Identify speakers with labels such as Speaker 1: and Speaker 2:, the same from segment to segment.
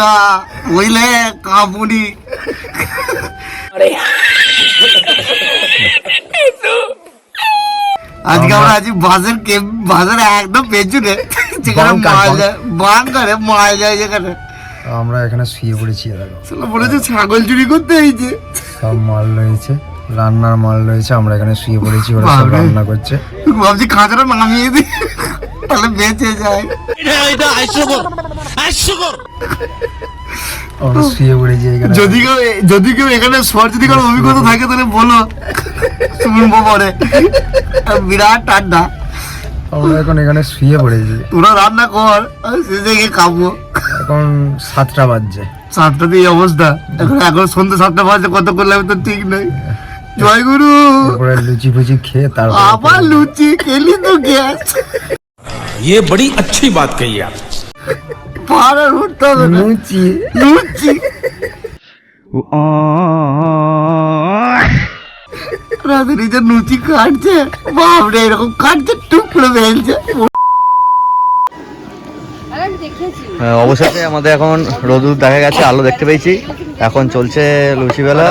Speaker 1: না বুঝলে কাপুনি। আজকে আমরা আছি বাসের কে বাসের একদম পেছনে যেখানে মাল যায় বাঙ্কারে মাল যায় যেখানে।
Speaker 2: আমরা এখানে শুয়ে পড়েছি
Speaker 1: বলেছে ছাগল চুরি করতে এইছে
Speaker 2: সব মাল রয়েছে রান্নার মাল রয়েছে আমরা এখানে শুয়ে পড়েছি ওরা সব রান্না করছে।
Speaker 1: ভাবছি খাঁচাটা নামিয়ে দিই তাহলে বেঁচে যায়।
Speaker 2: শুয়ে পড়েছি এখানে
Speaker 1: যদি কেউ যদি কেউ এখানে সর যদি কোনো অভিজ্ঞতা থাকে তাহলে বলো শুনবো পরে বিরাট ঠান্ডা
Speaker 2: আমরা এখন এখানে শুয়ে পড়েছি
Speaker 1: তোরা রান্না কর আমি শেষে গিয়ে খাবো
Speaker 2: এখন সাতটা বাজছে
Speaker 1: সাতটাতে এই অবস্থা এখন এখন সন্ধ্যে সাতটা বাজে কত করলে আমি তো ঠিক নই জয় গুরু
Speaker 2: তারপরে লুচি ফুচি খেয়ে তারপরে
Speaker 1: আবার লুচি খেলি তো গ্যাস
Speaker 3: ये बड़ी अच्छी बात कही आप
Speaker 1: আর উঠতে হবে
Speaker 2: লুচি।
Speaker 1: লুচি। রাতে নিজের লুচি কাটছে। বাপরে এরকম কাটছে টুকরো ফেলছে।
Speaker 4: হ্যাঁ, অবশেষে আমাদের এখন রোদুর দেখা গেছে আলো দেখতে পেয়েছি। এখন চলছে লুচি বেলা।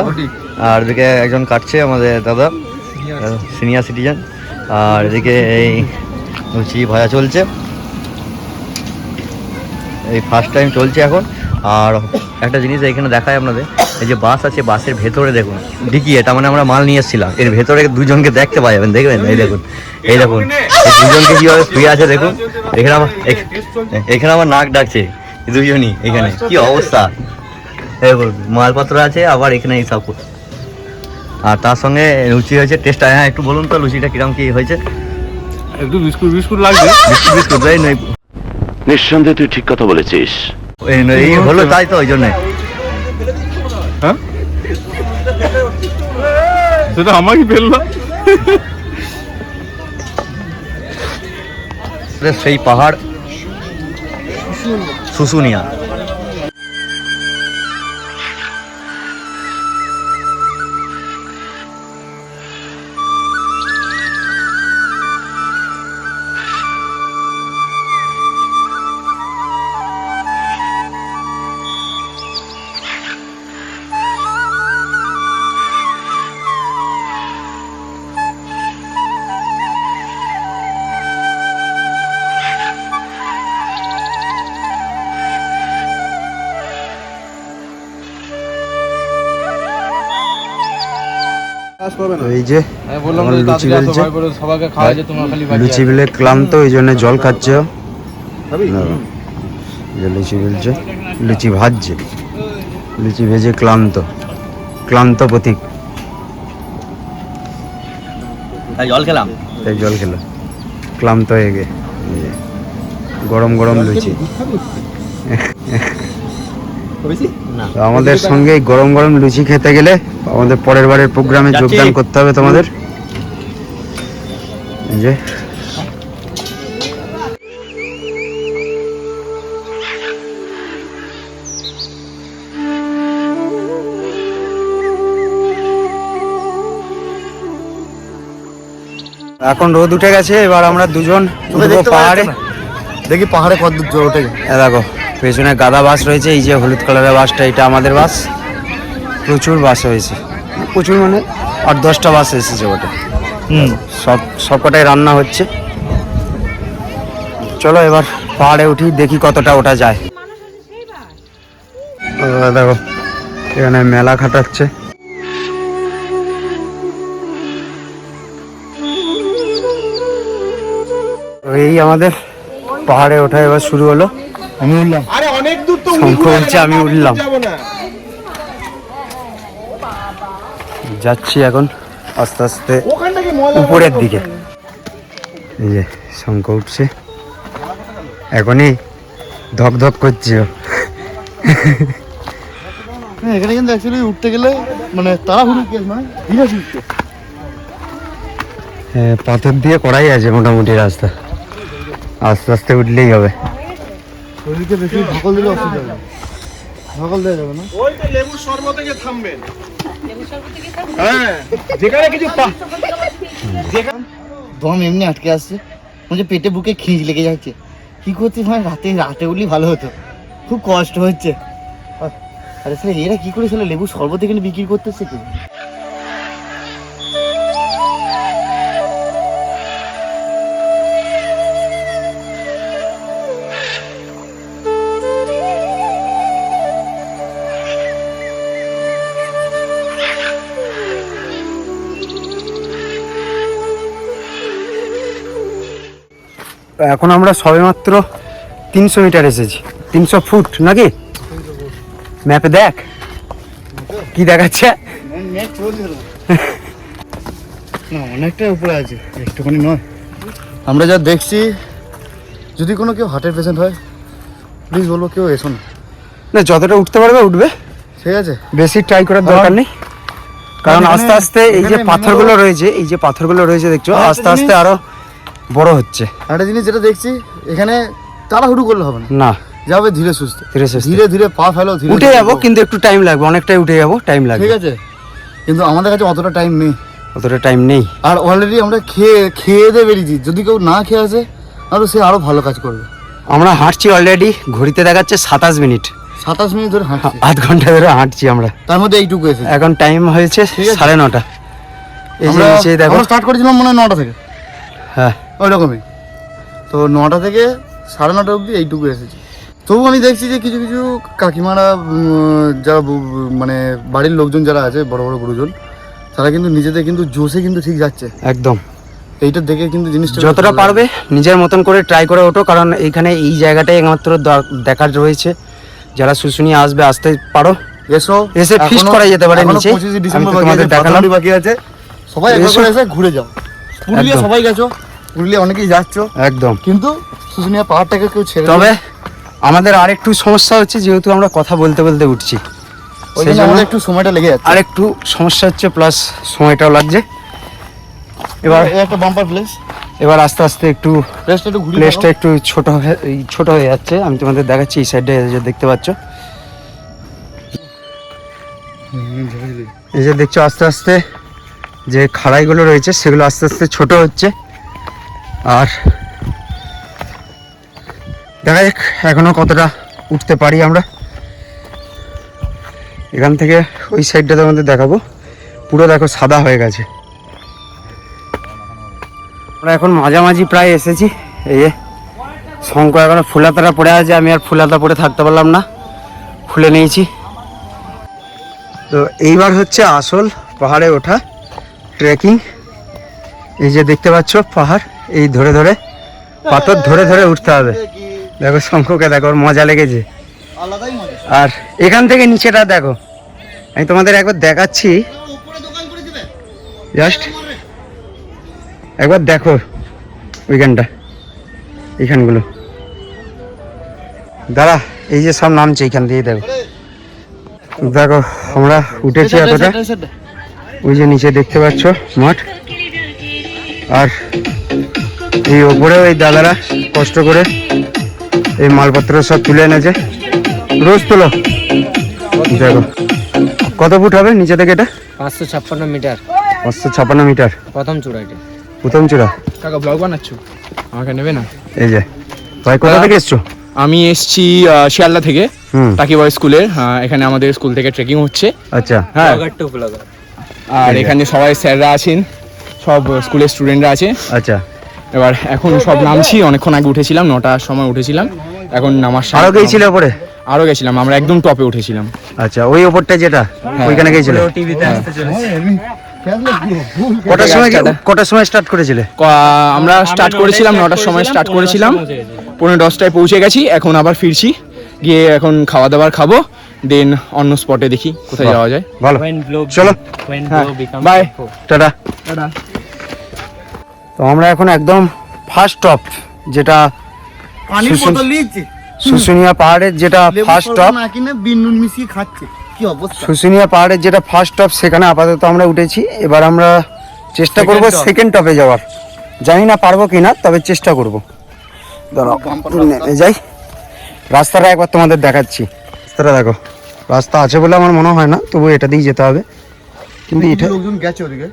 Speaker 4: আর এদিকে একজন কাটছে আমাদের দাদা সিনিয়র সিটিজেন। আর এদিকে এই লুচি ভাজা চলছে। এই ফার্স্ট টাইম চলছে এখন। আর একটা জিনিস এখানে দেখায় আপনাদের এই যে বাস আছে বাসের ভেতরে দেখুন ডিকি এটা মানে আমরা মাল নিয়ে এসেছিলাম। এর ভেতরে দুজনকে দেখতে পাওয়া যাবেন দেখবেন? এই দেখুন এই দেখুন এই দুজনকে কীভাবে শুয়ে আছে দেখুন। এখানে আমার এখানে আমার নাক ডাকছে দুজনই এখানে। কি অবস্থা? এই দেখুন, মালপত্র আছে আবার এখানে এইসব কর- আর তার সঙ্গে লুচি হয়েছে টেস্ট হ্যাঁ একটু বলুন তো লুচিটা কিরম কি হয়েছে?
Speaker 5: একটু বিস্কুট বিস্কুট লাগবে।
Speaker 4: বিস্কুট বিস্কুট এই নয়।
Speaker 6: নিঃসন্দেহে তুই ঠিক কথা বলেছিস।
Speaker 4: এই হলো তাই তো ওই জন্যে।
Speaker 5: হ্যাঁ? সেটা আমাকে ফেলল
Speaker 4: সেই পাহাড় শুশুনিয়া।
Speaker 2: এই যে
Speaker 5: আমি বললাম
Speaker 2: আমার
Speaker 5: যে
Speaker 2: লুচি বেলছে। বেলে ক্লান্ত ওই জন্য জল খাচ্ছে। লুচি বেলছে। লুচি ভাজছে। লুচি ভেজে ক্লান্ত। ক্লান্ত প্রতীক।
Speaker 4: জল খেলাম?
Speaker 2: তাই জল খেলো। ক্লান্ত হয়ে গে। গরম গরম লুচি। আমাদের সঙ্গে গরম গরম লুচি খেতে গেলে আমাদের পরের বারের প্রোগ্রামে। যোগদান করতে হবে তোমাদের। এই যে। এখন রোদ উঠে গেছে এবার আমরা দুজন পাহাড়ে।
Speaker 1: দেখি পাহাড়ে কত দূর
Speaker 2: উঠে দেখো পেছনে গাদা বাস রয়েছে এই যে হলুদ কালারের বাসটা এটা আমাদের বাস। প্রচুর বাস হয়েছে। প্রচুর মানে আট দশটা বাস এসেছে ওটা হুম। সব সব কটাই রান্না হচ্ছে। চলো এবার পাহাড়ে উঠি দেখি কতটা ওটা যায়। দেখো এখানে মেলা খাটাচ্ছে। এই আমাদের পাহাড়ে ওঠা এবার শুরু হলো। আমি উঠলাম। শঙ্খ বলছে আমি উঠলাম। যাচ্ছি এখন আস্তে আস্তে উপরের দিকে। এই যে শঙ্খ উঠছে। এখনই ধক ধক করছে
Speaker 1: এখানে কিন্তু অ্যাকচুয়ালি উঠতে গেলে মানে তাড়াহুড়ো কেস নয় ধীরে উঠতে
Speaker 2: হ্যাঁ, পাথর দিয়ে করাই আছে মোটামুটি রাস্তা। আস্তে আস্তে উঠলেই হবে।
Speaker 1: শরীরকে বেশি ধকল দিলে অসুবিধা হবে। ধকল দেওয়া যাবে না। দম এমনি আটকে আসছে। মানে পেটে বুকে খিঁচ লেগে যাচ্ছে। কি করছিস ভাই রাতে রাতে উঠলি ভালো হতো। খুব কষ্ট হচ্ছে। আরে স্যার এরা কি করে ছিল লেবু শরবত এখানে বিক্রি করতেছে কি?
Speaker 2: এখন আমরা সবেমাত্র তিনশো মিটার এসেছি। তিনশো ফুট নাকি? ম্যাপে দেখ। কি দেখাচ্ছে?
Speaker 1: না অনেকটা উপরে আছে। একটুখানি নয়। আমরা যা দেখছি যদি কোনো কেউ হার্টের পেশেন্ট হয় প্লিজ বলব কেউ এসো না।
Speaker 2: না যতটা উঠতে পারবে উঠবে।
Speaker 1: ঠিক আছে।
Speaker 2: বেশি ট্রাই করার দরকার নেই। কারণ আস্তে আস্তে এই যে পাথরগুলো রয়েছে এই যে পাথরগুলো রয়েছে দেখছ? আস্তে আস্তে আরও বড় হচ্ছে।
Speaker 1: একটা জিনিস যেটা দেখছি এখানে তাড়াহুড়ো করলে হবে না।
Speaker 2: না।
Speaker 1: যাবে ধীরে সুস্থ।
Speaker 2: ধীরে সুস্থে।
Speaker 1: ধীরে ধীরে পা ফেলো ধীরে
Speaker 2: উঠে যাব কিন্তু একটু টাইম লাগবে অনেকটাই উঠে যাব টাইম লাগবে।
Speaker 1: ঠিক আছে। কিন্তু আমাদের কাছে অতটা টাইম নেই।
Speaker 2: অতটা টাইম নেই।
Speaker 1: আর অলরেডি আমরা খেয়ে খেয়ে দিয়ে বেরিয়েছি। যদি কেউ না খেয়ে আসে তাহলে সে আরও ভালো কাজ করবে।
Speaker 2: আমরা হাঁটছি অলরেডি ঘড়িতে দেখাচ্ছে সাতাশ মিনিট।
Speaker 1: সাতাশ মিনিট ধরে হাঁটছি।
Speaker 2: আধ ঘণ্টা ধরে হাঁটছি আমরা।
Speaker 1: তার মধ্যে এইটুকু এসেছে।
Speaker 2: এখন টাইম হয়েছে। সাড়ে নটা। এই যে দেখো।
Speaker 1: স্টার্ট করেছিলাম মনে হয় নটা থেকে।
Speaker 2: হ্যাঁ।
Speaker 1: ওই রকমই তো নটা থেকে সাড়ে নটা অবধি এইটুকু এসেছি। তবু আমি দেখছি যে কিছু কিছু কাকিমারা যারা মানে বাড়ির লোকজন যারা আছে বড় বড় গুরুজন তারা কিন্তু নিজেদের কিন্তু জোশে কিন্তু ঠিক যাচ্ছে।
Speaker 2: একদম।
Speaker 1: এইটা দেখে কিন্তু জিনিসটা
Speaker 2: যতটা পারবে নিজের মতন করে ট্রাই করে ওঠো কারণ এইখানে এই জায়গাটাই একমাত্র দেখার রয়েছে। যারা শুশুনিয়ে আসবে আসতে পারো।
Speaker 1: এসো।
Speaker 2: এসে
Speaker 1: এখনো-
Speaker 2: করা যেতে পারে নিচে।
Speaker 1: 25
Speaker 2: আমি
Speaker 1: ডিসেম্বর বাকি আছে,
Speaker 2: দেখালাম।
Speaker 1: বাকি আছে। সবাই একবার
Speaker 2: এসে।
Speaker 1: ঘুরে যাও। পুরুলিয়া সবাই গেছো? পুরুলিয়া অনেকেই যাচ্ছ।
Speaker 2: একদম।
Speaker 1: কিন্তু শুশুনিয়া পাহাড়টাকে কেউ ছেড়ে
Speaker 2: তবে আমাদের আরেকটু সমস্যা হচ্ছে যেহেতু আমরা কথা বলতে বলতে উঠছি। সেই
Speaker 1: জন্য একটু সময়টা লেগে যাচ্ছে।
Speaker 2: আরেকটু সমস্যা হচ্ছে প্লাস সময়টাও লাগছে। এবার
Speaker 1: একটা বাম্পার প্লেস
Speaker 2: এবার আস্তে আস্তে একটু
Speaker 1: প্লেসটা একটু
Speaker 2: ছোট হয়ে ছোট হয়ে যাচ্ছে। আমি তোমাদের দেখাচ্ছি এই সাইডে যে দেখতে পাচ্ছ। এই যে দেখছ আস্তে আস্তে যে খাড়াইগুলো রয়েছে সেগুলো আস্তে আস্তে ছোট হচ্ছে। আর দেখা যাক এখনও কতটা উঠতে পারি আমরা। এখান থেকে ওই সাইডটা তোমাদের দেখাবো। পুরো দেখো সাদা হয়ে গেছে। আমরা এখন মাঝামাঝি প্রায় এসেছি। এই যে শঙ্কর এখনও ফুলাতারা পড়ে আছে, আমি আর ফুলাতা পরে থাকতে পারলাম না। খুলে নিয়েছি। তো এইবার হচ্ছে আসল পাহাড়ে ওঠা ট্রেকিং এই যে দেখতে পাচ্ছ পাহাড় এই ধরে ধরে পাথর ধরে ধরে উঠতে হবে। দেখো শঙ্ককে দেখো ওর মজা লেগেছে। আর এখান থেকে নিচেটা দেখো। আমি তোমাদের একবার দেখাচ্ছি। জাস্ট একবার দেখো ওইখানটা এইখানগুলো। দাঁড়া এই যে সব নামছে এইখান দিয়ে দেখো। দেখো আমরা উঠেছি এতটা। ওই যে নিচে দেখতে পাচ্ছ মাঠ। আর এই ওপরে ওই দাদারা কষ্ট করে এই মালপত্র সব তুলে এনেছে। রোজ তোলো। দেখো। কত ফুট হবে নিচে থেকে এটা?
Speaker 5: পাঁচশো ছাপ্পান্ন মিটার।
Speaker 2: পাঁচশো ছাপ্পান্ন মিটার।
Speaker 5: প্রথম চূড়া এটা।
Speaker 2: প্রথম চূড়া?
Speaker 5: কাকা ব্লগ বানাচ্ছ? আমাকে নেবে না?
Speaker 2: এই যে। ভাই কোথা থেকে এসছো?
Speaker 5: আমি এসছি শিয়ালদা থেকে
Speaker 2: হুম।
Speaker 5: টাকিবাই স্কুলের। আহ, এখানে আমাদের স্কুল থেকে ট্রেকিং হচ্ছে।
Speaker 2: আচ্ছা।
Speaker 5: হ্যাঁ। আর এখানে সবাই স্যাররা আছেন। সব স্কুলের স্টুডেন্টরা আছে।
Speaker 2: আচ্ছা।
Speaker 5: এবার এখন সব নামছি অনেকক্ষণ আগে উঠেছিলাম নটার সময় উঠেছিলাম। এখন নামার
Speaker 2: আরও গিয়েছিল ওপরে?
Speaker 5: আরও গেছিলাম আমরা একদম টপে উঠেছিলাম।
Speaker 2: আচ্ছা ওই ওপরটা যেটা ওইখানে গিয়েছিল কটার সময় কটার সময় স্টার্ট করেছিলে?
Speaker 5: আমরা স্টার্ট করেছিলাম নটার সময় স্টার্ট করেছিলাম। পনেরো দশটায় পৌঁছে গেছি এখন আবার ফিরছি। গিয়ে এখন খাওয়া দাওয়ার খাব দেন অন্য স্পটে দেখি কোথায় যাওয়া যায়।
Speaker 2: ভালো। চলো।
Speaker 5: বাই
Speaker 2: টাটা। তো আমরা এখন একদম ফার্স্ট টপ যেটা শুশুনিয়া পাহাড়ের যেটা ফার্স্ট টপ
Speaker 1: না মিশিয়ে খাচ্ছে। কি অবস্থা?
Speaker 2: শুশুনিয়া পাহাড়ের যেটা ফার্স্ট টপ সেখানে আপাতত আমরা উঠেছি। এবার আমরা চেষ্টা করব সেকেন্ড টপে যাওয়ার। জানি না পারব কিনা তবে চেষ্টা করব। নেমে যাই। রাস্তাটা একবার তোমাদের দেখাচ্ছি। রাস্তাটা দেখো রাস্তা আছে বলে আমার মনে হয় না তবু এটা দিয়ে যেতে হবে। কিন্তু এটা
Speaker 1: লোকজন গেছে ওদিকে।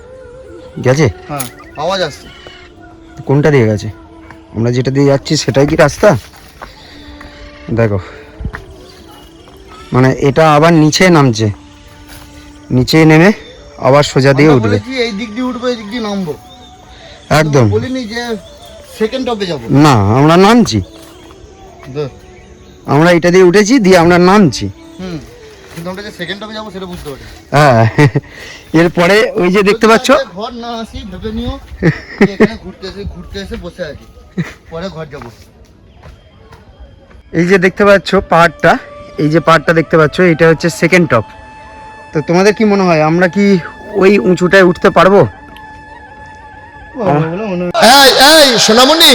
Speaker 2: গেছে?
Speaker 1: হ্যাঁ আওয়াজ আসছে।
Speaker 2: কোনটা দিয়ে গেছে? আমরা যেটা দিয়ে যাচ্ছি সেটাই কি রাস্তা? দেখো। মানে এটা আবার নিচে নামছে। নিচে নেমে আবার সোজা দিয়ে উঠবে।
Speaker 1: এই দিক দিয়ে উঠবো এই দিক দিয়ে নামবো।
Speaker 2: একদম।
Speaker 1: বলিনি যে সেকেন্ড টপে যাব।
Speaker 2: না আমরা নামছি। আমরা এটা দিয়ে উঠেছি দিয়ে আমরা নামছি।
Speaker 1: হুম। কিন্তু আমরা যে সেকেন্ড টপে যাব সেটা বুঝতে পারি
Speaker 2: হ্যাঁ। এরপরে ওই যে দেখতে পাচ্ছ।
Speaker 1: ঘর না আসি ভেবে নিও। এখানে ঘুরতে এসে ঘুরতে এসে বসে আছি। পরে ঘর যাব।
Speaker 2: এই যে দেখতে পাচ্ছ পাহাড়টা এই যে পাহাড়টা দেখতে পাচ্ছ এটা হচ্ছে সেকেন্ড টপ তো তোমাদের কি মনে হয় আমরা কি ওই উঁচুটায় উঠতে পারব?
Speaker 7: এই এই সোনামণি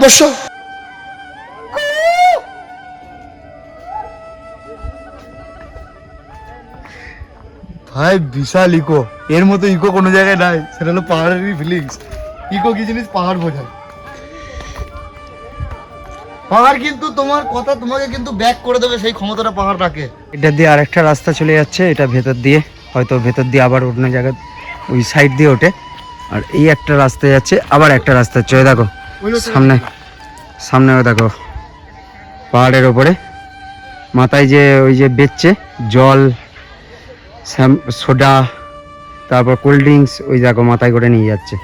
Speaker 7: বসো।
Speaker 1: ভাই বিশাল ইকো এর মতো ইকো কোনো জায়গায় নাই সেটা হলো পাহাড়েরই ফিলিংস ইকো কি জিনিস? পাহাড় বোঝায়। পাহাড় কিন্তু তোমার কথা তোমাকে কিন্তু ব্যাক করে দেবে সেই ক্ষমতাটা পাহাড় রাখে
Speaker 2: এটা দিয়ে আরেকটা রাস্তা চলে যাচ্ছে এটা ভেতর দিয়ে হয়তো ভেতর দিয়ে আবার অন্য জায়গা ওই সাইড দিয়ে ওঠে। আর এই একটা রাস্তা যাচ্ছে আবার একটা রাস্তা ওই দেখো সামনে সামনে ওই দেখো পাহাড়ের ওপরে। মাথায় যে ওই যে বেচছে জল সোডা তারপর কোল্ড ড্রিঙ্কস ওই দেখো মাথায় করে নিয়ে যাচ্ছে।